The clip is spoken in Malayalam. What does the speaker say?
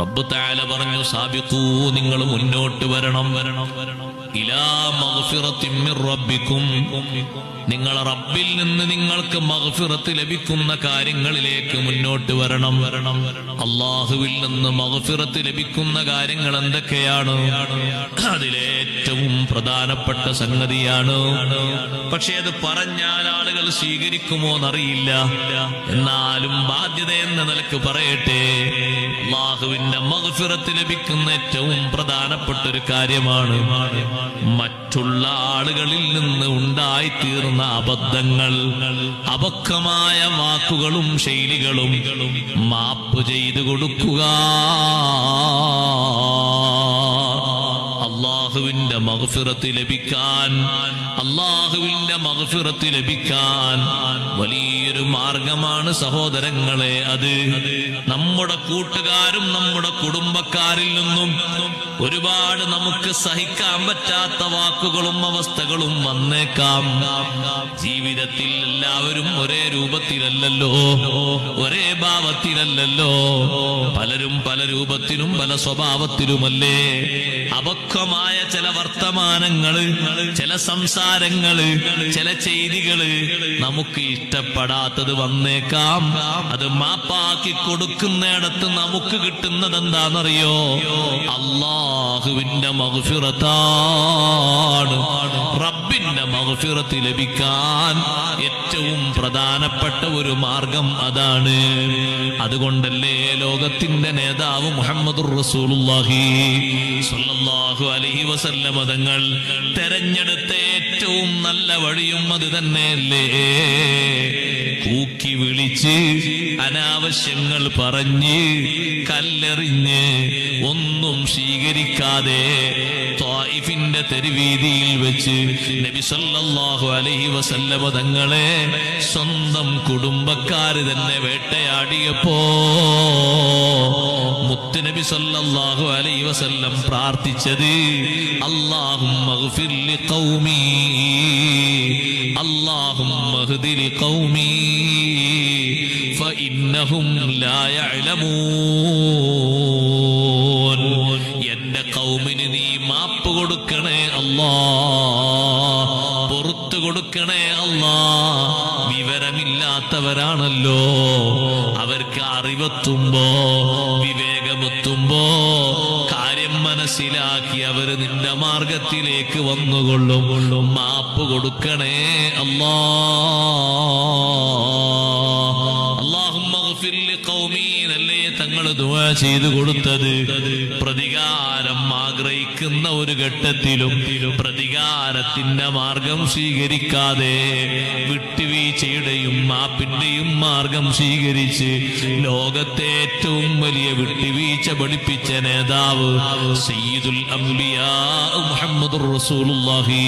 റബ്ബ് താല പറഞ്ഞു സാബിക്കൂ നിങ്ങൾ മുന്നോട്ട് വരണം. വരണം നിങ്ങൾ റബ്ബിൽ നിന്ന് നിങ്ങൾക്ക് മഹഫിറത്ത് ലഭിക്കുന്ന കാര്യങ്ങളിലേക്ക് മുന്നോട്ട് വരണം. വരണം അള്ളാഹുവിൽ നിന്ന് മഹഫിറത്ത് ലഭിക്കുന്ന കാര്യങ്ങൾ എന്തൊക്കെയാണ്? അതിലേറ്റവും പ്രധാനപ്പെട്ട സംഗതിയാണ്. പക്ഷെ അത് പറഞ്ഞാൽ ആളുകൾ സ്വീകരിക്കുമോ എന്നറിയില്ല എന്നാലും ബാധ്യത എന്ന നിലയ്ക്ക് പറയട്ടെ അള്ളാഹുവിന്റെ മഗ്ഫിറത്ത് ലഭിക്കുന്ന ഏറ്റവും പ്രധാനപ്പെട്ട ഒരു കാര്യമാണ് മറ്റുള്ള ആളുകളിൽ നിന്ന് ഉണ്ടായിത്തീർന്ന അബദ്ധങ്ങൾ അപക്വമായ വാക്കുകളും ശൈലികളും മാപ്പ് ചെയ്തു കൊടുക്കുക. മഗ്ഫിറത്ത് ലഭിക്കാൻ അള്ളാഹുവിന്റെ മഗ്ഫിറത്ത് ലഭിക്കാൻ വലിയൊരു മാർഗമാണ് സഹോദരങ്ങളെ അത്. നമ്മുടെ കൂട്ടുകാരും നമ്മുടെ കുടുംബക്കാരിൽ നിന്നും ഒരുപാട് നമുക്ക് സഹിക്കാൻ പറ്റാത്ത വാക്കുകളും അവസ്ഥകളും വന്നേക്കാം. ജീവിതത്തിൽ എല്ലാവരും ഒരേ രൂപത്തിലല്ലല്ലോ ഒരേ ഭാവത്തിലല്ലല്ലോ. പലരും പല രൂപത്തിലും പല സ്വഭാവത്തിലുമല്ലേ? അപക്വമായ ചില വർത്തമാനങ്ങൾ ചില സംസാരങ്ങൾ ചില ചെയ്തികൾ നമുക്ക് ഇഷ്ടപ്പെടാത്തത് വന്നേക്കാം. അത് മാപ്പാക്കി കൊടുക്കുന്നിടത്ത് നമുക്ക് കിട്ടുന്നത് എന്താണെന്നറിയോ? അള്ളാഹുവിന്റെ മഗ്ഫിറത്താണ്. റബ്ബിന്റെ മഹഫിറത്ത് ലഭിക്കാൻ ഏറ്റവും പ്രധാനപ്പെട്ട ഒരു മാർഗം അതാണ്. അതുകൊണ്ടല്ലേ ലോകത്തിന്റെ നേതാവ് മുഹമ്മദ് സ്വല്ലല്ലാഹു അലൈഹി വസല്ലം തങ്ങൾ തെരഞ്ഞെടുത്ത ഏറ്റവും നല്ല വഴിയും അത് തന്നെയല്ലേ? കൂക്കി വിളിച്ച് അനാവശ്യങ്ങൾ പറഞ്ഞ് കല്ലെറിഞ്ഞ് ഒന്നും സ്വീകരിക്കാതെ ത്വായിഫിന്റെ തെരുവീതിയിൽ വെച്ച് നബി സല്ലല്ലാഹു അലൈഹി വസല്ലമ തങ്ങളെ സ്വന്തം കുടുംബക്കാര് തന്നെ വേട്ടയാടിയപ്പോ മുത്തുനബി സല്ലല്ലാഹു അലൈഹി വസല്ലം പ്രാർത്ഥിച്ചത് അല്ലാഹുമ്മ ഗ്ഫിർ ലിഖൗമി അല്ലാഹുമ്മ ഹ്ദി ലിഖൗമി ഫഇന്നഹും ലാ യഅലമൂൻ. എന്റെ കൗമിന് നീ മാപ്പ് കൊടുക്കണേ അല്ലാ പുറത്തു കൊടുക്കണേ അല്ലാ. വിവരമില്ലാത്തവരാണല്ലോ അവർക്ക് അറിവെത്തുമ്പോ കാര്യം മനസ്സിലാക്കി അവർ നിന്റെ മാർഗത്തിലേക്ക് വന്നുകൊള്ളും. മാപ്പ് കൊടുക്കണേ അല്ലാഹുമ്മ എന്നല്ലേ ചെയ്തു കൊടുത്തത്. പ്രതികാരം ആഗ്രഹിക്കുന്ന ഒരു ഘട്ടത്തിലും പ്രതികാരത്തിന്റെ മാർഗം സ്വീകരിക്കാതെ വിട്ടുവീഴ്ചയുടെയും മാപ്പിന്റെയും മാർഗം സ്വീകരിച്ച് ലോകത്തെ ഏറ്റവും വലിയ വിട്ടുവീഴ്ച പഠിപ്പിച്ച നേതാവ് സയ്യിദുൽ അംബിയാ മുഹമ്മദ് റസൂലുള്ളാഹി.